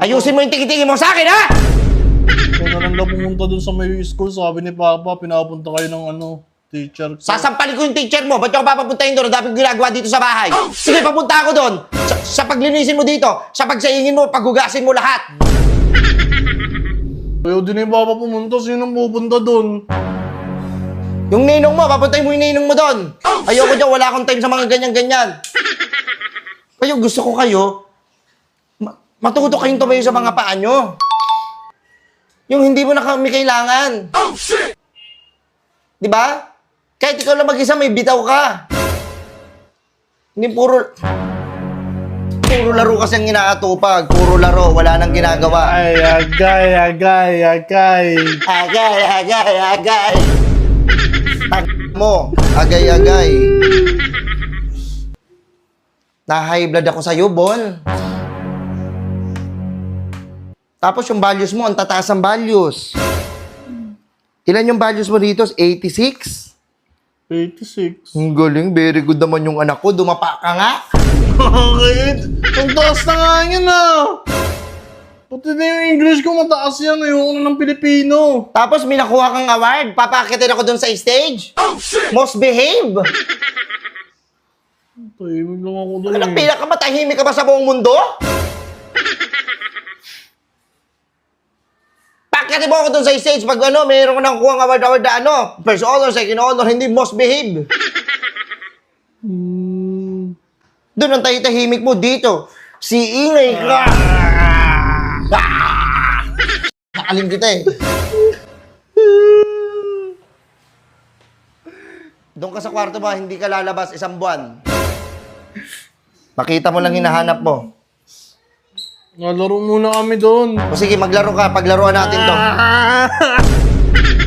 Ayusin mo yung tikitingin mo sa akin, ha? Ikaw na lang daw pumunta dun sa may school. Sabi ni Papa, pinapunta kayo ng ano, teacher. ko. Sasampalin ko yung teacher mo. Ba't yung papapuntahin doon? Ang dami kong ginagawa dito sa bahay. Sige, papunta ako doon. Sa, sa paglinisin mo dito, sa pagsayingin mo, paghugasin mo lahat. Ayaw din ni Papa pumunta. Sino pupunta dun? Yung ninong mo, papuntahin mo yung ninong mo doon. Ayoko dyan, wala akong time sa mga ganyan-ganyan. Kayo, gusto ko kayo, matuto kayong tumayo sa mga paa nyo. Yung hindi mo na kami kailangan. Di ba? Kahit ikaw lang mag-isa, may bitaw ka. Hindi puro... Puro laro kasi ang inaatupag. Puro laro, wala nang ginagawa. Ay, agay, agay, agay. Agay, agay, agay. Tag mo, agay, agay. Na-high blood ako sa'yo, Bon. Tapos yung values mo, ang tataas ang values. Ilan yung values mo dito? 86? 86. Ang galing, very good naman yung anak ko. Dumapa ka nga. Bakit? Ang taas na nga yan ah. Pati na yung English ko mataas yan. Ayoko na ng Pilipino. Tapos may nakuha kang award. Papakitin ako dun sa stage. Most behave. Tahimik lang ako dun Anong eh. pinakamatahimik ka ba sa buong mundo? Bakit mo ako dun sa stage pag ano, mayroon ka nang kuha ng award award na ano, first honor, second honor, hindi most behave. Hmm. Doon ang tahimik mo dito. Si Ingay ka. Nakalim kita eh. Doon ka sa kwarto ba, hindi ka lalabas isang buwan. Makita mo lang hinahanap mo. Nalaro muna kami doon. O sige, maglaro ka. Paglaruan natin to.